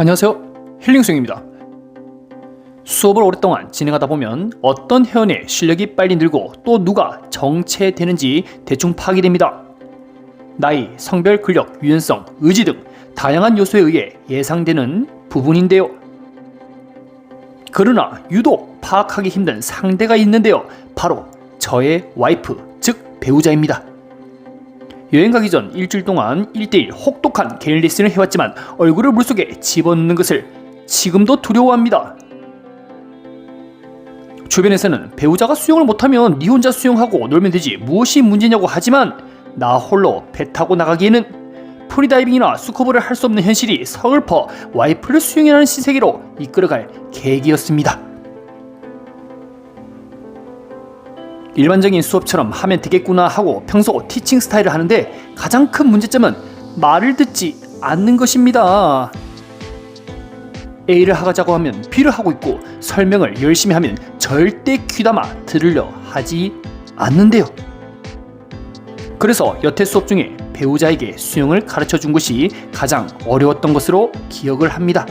안녕하세요. 힐링스입니다. 수업을 오랫동안 진행하다 보면 어떤 회원의 실력이 빨리 늘고 또 누가 정체되는지 대충 파악이 됩니다. 나이, 성별, 근력, 유연성, 의지 등 다양한 요소에 의해 예상되는 부분인데요. 그러나 유독 파악하기 힘든 상대가 있는데요. 바로 저의 와이프, 즉 배우자입니다. 여행 가기 전 일주일 동안 1대1 혹독한 개인 레슨을 해왔지만 얼굴을 물속에 집어넣는 것을 지금도 두려워합니다. 주변에서는 배우자가 수영을 못하면 네 혼자 수영하고 놀면 되지 무엇이 문제냐고 하지만 나 홀로 배 타고 나가기에는 프리다이빙이나 수커버를 할 수 없는 현실이 서글퍼 와이프를 수영이라는 신세계로 이끌어갈 계기였습니다. 일반적인 수업처럼 하면 되겠구나 하고 평소 티칭 스타일을 하는데 가장 큰 문제점은 말을 듣지 않는 것입니다. A를 하자고 하면 B를 하고 있고 설명을 열심히 하면 절대 귀담아 들으려 하지 않는데요. 그래서 여태 수업 중에 배우자에게 수영을 가르쳐 준 것이 가장 어려웠던 것으로 기억을 합니다.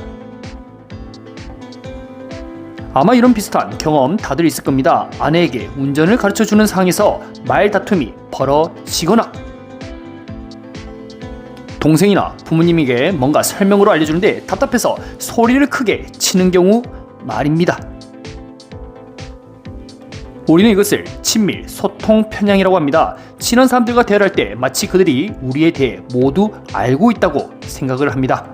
아마 이런 비슷한 경험 다들 있을 겁니다. 아내에게 운전을 가르쳐 주는 상황에서 말 다툼이 벌어지거나 동생이나 부모님에게 뭔가 설명으로 알려주는데 답답해서 소리를 크게 치는 경우 말입니다. 우리는 이것을 친밀, 소통, 편향이라고 합니다. 친한 사람들과 대화를 할때 마치 그들이 우리에 대해 모두 알고 있다고 생각을 합니다.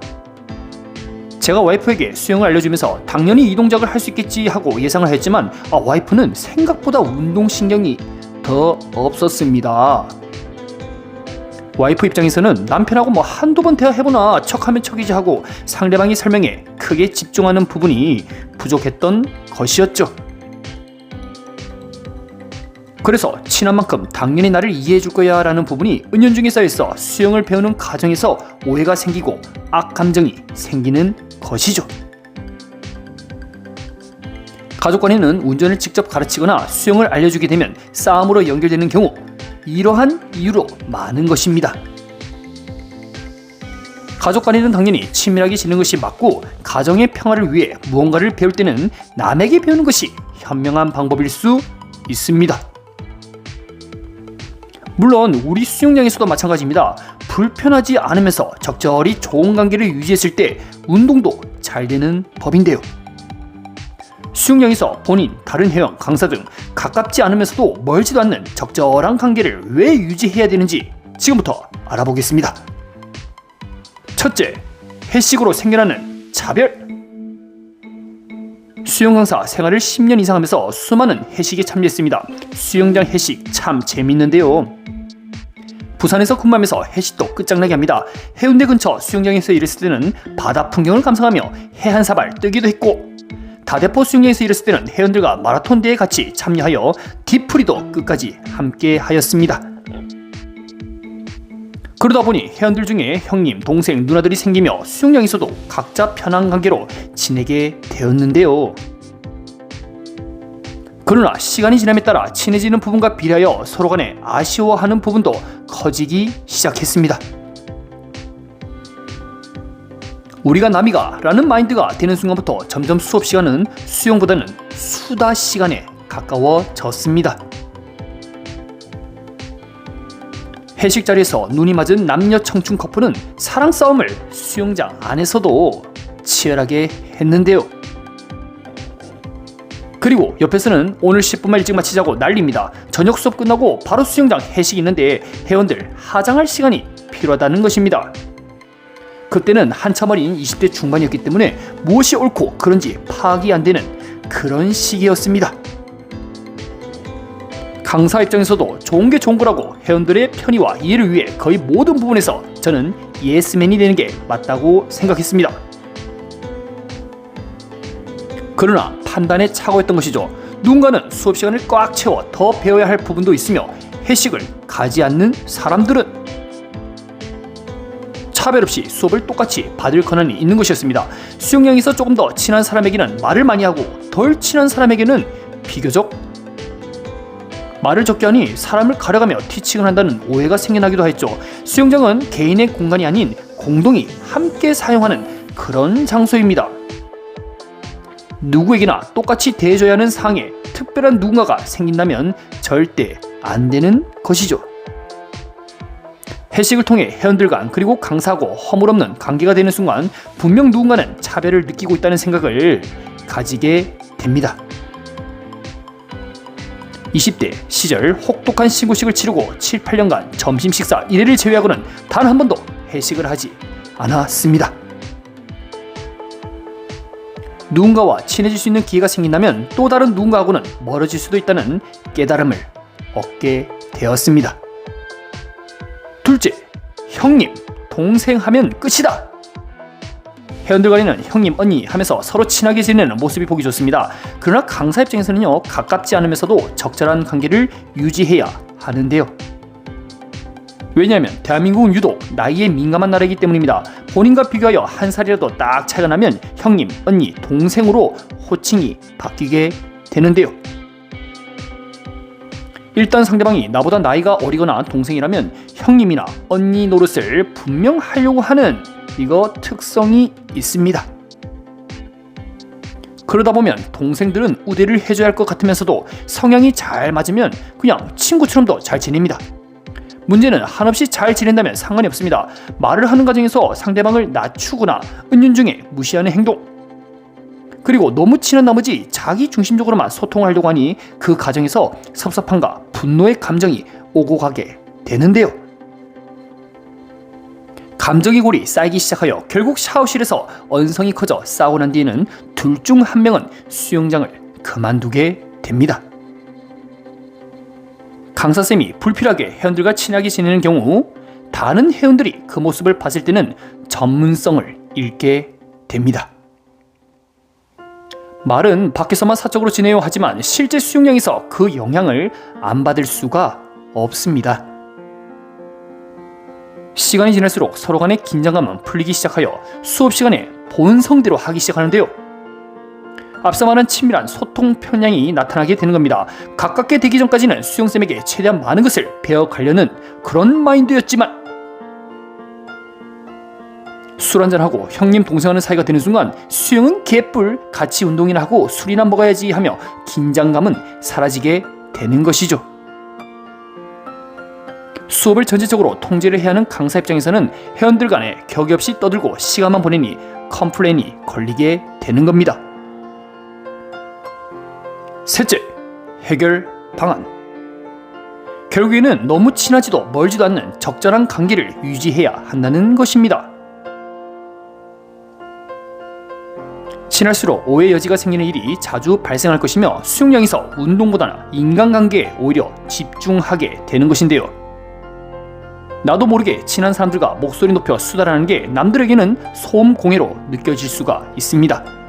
제가 와이프에게 수영을 알려주면서 당연히 이 동작을 할 수 있겠지 하고 예상을 했지만 아, 와이프는 생각보다 운동신경이 더 없었습니다. 와이프 입장에서는 남편하고 뭐 한두 번 대화해보나 척하면 척이지 하고 상대방이 설명에 크게 집중하는 부분이 부족했던 것이었죠. 그래서 친한 만큼 당연히 나를 이해해 줄 거야 라는 부분이 은연중에 쌓여있어 수영을 배우는 과정에서 오해가 생기고 악감정이 생기는 것이죠. 가족 간에는 운전을 직접 가르치거나 수영을 알려주게 되면 싸움으로 연결되는 경우 이러한 이유로 많은 것입니다. 가족 간에는 당연히 친밀하게 지내는 것이 맞고 가정의 평화를 위해 무언가를 배울 때는 남에게 배우는 것이 현명한 방법일 수 있습니다. 물론 우리 수영장에서도 마찬가지입니다. 불편하지 않으면서 적절히 좋은 관계를 유지했을 때 운동도 잘 되는 법인데요. 수영장에서 본인, 다른 회원, 강사 등 가깝지 않으면서도 멀지도 않는 적절한 관계를 왜 유지해야 되는지 지금부터 알아보겠습니다. 첫째, 회식으로 생겨나는 차별. 수영 강사 생활을 10년 이상 하면서 수많은 회식에 참여했습니다. 수영장 회식 참 재밌는데요. 부산에서 근무하면서 회식도 끝장나게 합니다. 해운대 근처 수영장에서 일했을 때는 바다 풍경을 감상하며 해안사발 뜨기도 했고 다대포 수영장에서 일했을 때는 회원들과 마라톤 대회에 같이 참여하여 디프리도 끝까지 함께 하였습니다. 그러다 보니 회원들 중에 형님, 동생, 누나들이 생기며 수영장에서도 각자 편한 관계로 지내게 되었는데요. 그러나 시간이 지남에 따라 친해지는 부분과 비례하여 서로 간에 아쉬워하는 부분도 커지기 시작했습니다. 우리가 남이가 라는 마인드가 되는 순간부터 점점 수업 시간은 수영보다는 수다 시간에 가까워졌습니다. 회식 자리에서 눈이 맞은 남녀 청춘 커플은 사랑 싸움을 수영장 안에서도 치열하게 했는데요. 그리고 옆에서는 오늘 10분만 일찍 마치자고 난립니다. 저녁 수업 끝나고 바로 수영장 회식이 있는데 회원들 하장할 시간이 필요하다는 것입니다. 그때는 한참 어린 20대 중반이었기 때문에 무엇이 옳고 그런지 파악이 안 되는 그런 시기였습니다. 강사 입장에서도 좋은 게 좋은 거라고 회원들의 편의와 이해를 위해 거의 모든 부분에서 저는 예스맨이 되는 게 맞다고 생각했습니다. 그러나 판단에 착오했던 것이죠. 누군가는 수업 시간을 꽉 채워 더 배워야 할 부분도 있으며 회식을 가지 않는 사람들은 차별 없이 수업을 똑같이 받을 권한이 있는 것이었습니다. 수영장에서 조금 더 친한 사람에게는 말을 많이 하고 덜 친한 사람에게는 비교적 말을 적게 하니 사람을 가려가며 티칭을 한다는 오해가 생겨나기도 했죠. 수영장은 개인의 공간이 아닌 공동이 함께 사용하는 그런 장소입니다. 누구에게나 똑같이 대해줘야 하는 상에 특별한 누군가가 생긴다면 절대 안 되는 것이죠. 회식을 통해 회원들 간 그리고 강사하고 허물없는 관계가 되는 순간 분명 누군가는 차별을 느끼고 있다는 생각을 가지게 됩니다. 20대 시절 혹독한 신고식을 치르고 7, 8년간 점심 식사 1회를 제외하고는 단 한 번도 회식을 하지 않았습니다. 누군가와 친해질 수 있는 기회가 생긴다면 또 다른 누군가하고는 멀어질 수도 있다는 깨달음을 얻게 되었습니다. 둘째, 형님, 동생 하면 끝이다. 회원들 간에는 형님, 언니 하면서 서로 친하게 지내는 모습이 보기 좋습니다. 그러나 강사 입장에서는요, 가깝지 않으면서도 적절한 관계를 유지해야 하는데요. 왜냐하면 대한민국은 유독 나이에 민감한 나라이기 때문입니다. 본인과 비교하여 한 살이라도 딱 차이가 나면 형님, 언니, 동생으로 호칭이 바뀌게 되는데요. 일단 상대방이 나보다 나이가 어리거나 동생이라면 형님이나 언니 노릇을 분명 하려고 하는 이거 특성이 있습니다. 그러다 보면 동생들은 우대를 해줘야 할 것 같으면서도 성향이 잘 맞으면 그냥 친구처럼도 잘 지냅니다. 문제는 한없이 잘 지낸다면 상관이 없습니다. 말을 하는 과정에서 상대방을 낮추거나 은연중에 무시하는 행동, 그리고 너무 친한 나머지 자기 중심적으로만 소통하려고 하니 그 과정에서 섭섭함과 분노의 감정이 오고 가게 되는데요. 감정의 골이 쌓이기 시작하여 결국 샤워실에서 언성이 커져 싸우고 난 뒤에는 둘 중 한 명은 수영장을 그만두게 됩니다. 강사쌤이 불필요하게 회원들과 친하게 지내는 경우 다른 회원들이 그 모습을 봤을 때는 전문성을 잃게 됩니다. 말은 밖에서만 사적으로 지내요 하지만 실제 수용량에서 그 영향을 안 받을 수가 없습니다. 시간이 지날수록 서로 간의 긴장감은 풀리기 시작하여 수업 시간에 본성대로 하기 시작하는데요. 앞서 말한 친밀한 소통 편향이 나타나게 되는 겁니다. 가깝게 되기 전까지는 수영쌤에게 최대한 많은 것을 배워가려는 그런 마인드였지만 술 한잔하고 형님 동생하는 사이가 되는 순간 수영은 개뿔 같이 운동이나 하고 술이나 먹어야지 하며 긴장감은 사라지게 되는 것이죠. 수업을 전체적으로 통제를 해야 하는 강사 입장에서는 회원들 간에 격이 없이 떠들고 시간만 보내니 컴플레인이 걸리게 되는 겁니다. 셋째, 해결 방안. 결국에는 너무 친하지도 멀지도 않는 적절한 관계를 유지해야 한다는 것입니다. 친할수록 오해 여지가 생기는 일이 자주 발생할 것이며 수용량에서 운동보다는 인간관계에 오히려 집중하게 되는 것인데요. 나도 모르게 친한 사람들과 목소리 높여 수다라는 게 남들에게는 소음 공해로 느껴질 수가 있습니다.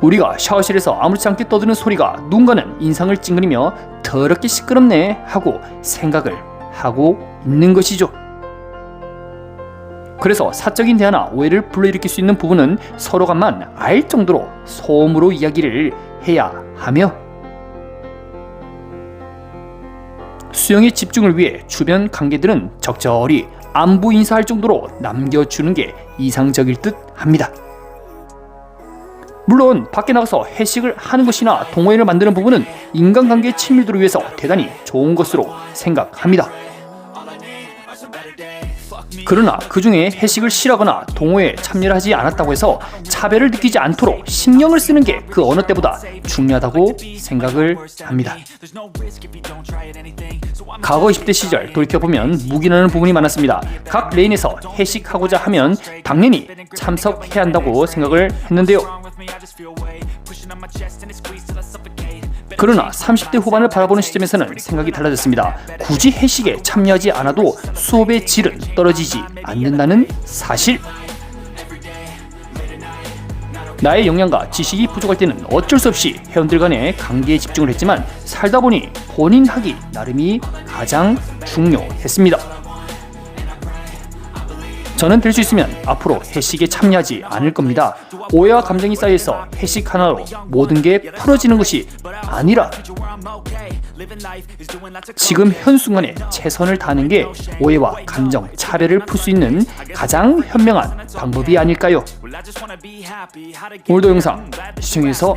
우리가 샤워실에서 아무렇지 않게 떠드는 소리가 누군가는 인상을 찡그리며 더럽게 시끄럽네 하고 생각을 하고 있는 것이죠. 그래서 사적인 대화나 오해를 불러일으킬 수 있는 부분은 서로간만 알 정도로 소음으로 이야기를 해야 하며 수영의 집중을 위해 주변 관계들은 적절히 안부 인사할 정도로 남겨주는 게 이상적일 듯 합니다. 물론 밖에 나가서 회식을 하는 것이나 동호회를 만드는 부분은 인간관계의 친밀도를 위해서 대단히 좋은 것으로 생각합니다. 그러나 그 중에 회식을 싫어하거나 동호회에 참여를 하지 않았다고 해서 차별을 느끼지 않도록 신경을 쓰는 게 그 어느 때보다 중요하다고 생각을 합니다. 과거 20대 시절 돌이켜보면 묵인하는 부분이 많았습니다. 각 레인에서 회식하고자 하면 당연히 참석해야 한다고 생각을 했는데요. 그러나 30대 후반을 바라보는 시점에서는 생각이 달라졌습니다. 굳이 회식에 참여하지 않아도 수업의 질은 떨어지지 않는다는 사실. 나의 역량과 지식이 부족할 때는 어쩔 수 없이 회원들 간의 관계에 집중을 했지만 살다 보니 본인 하기 나름이 가장 중요했습니다. 저는 될 수 있으면 앞으로 회식에 참여하지 않을 겁니다. 오해와 감정이 쌓여서 회식 하나로 모든 게 풀어지는 것이 아니라 지금 현 순간에 최선을 다하는 게 오해와 감정, 차별을 풀 수 있는 가장 현명한 방법이 아닐까요? 오늘도 영상 시청해주셔서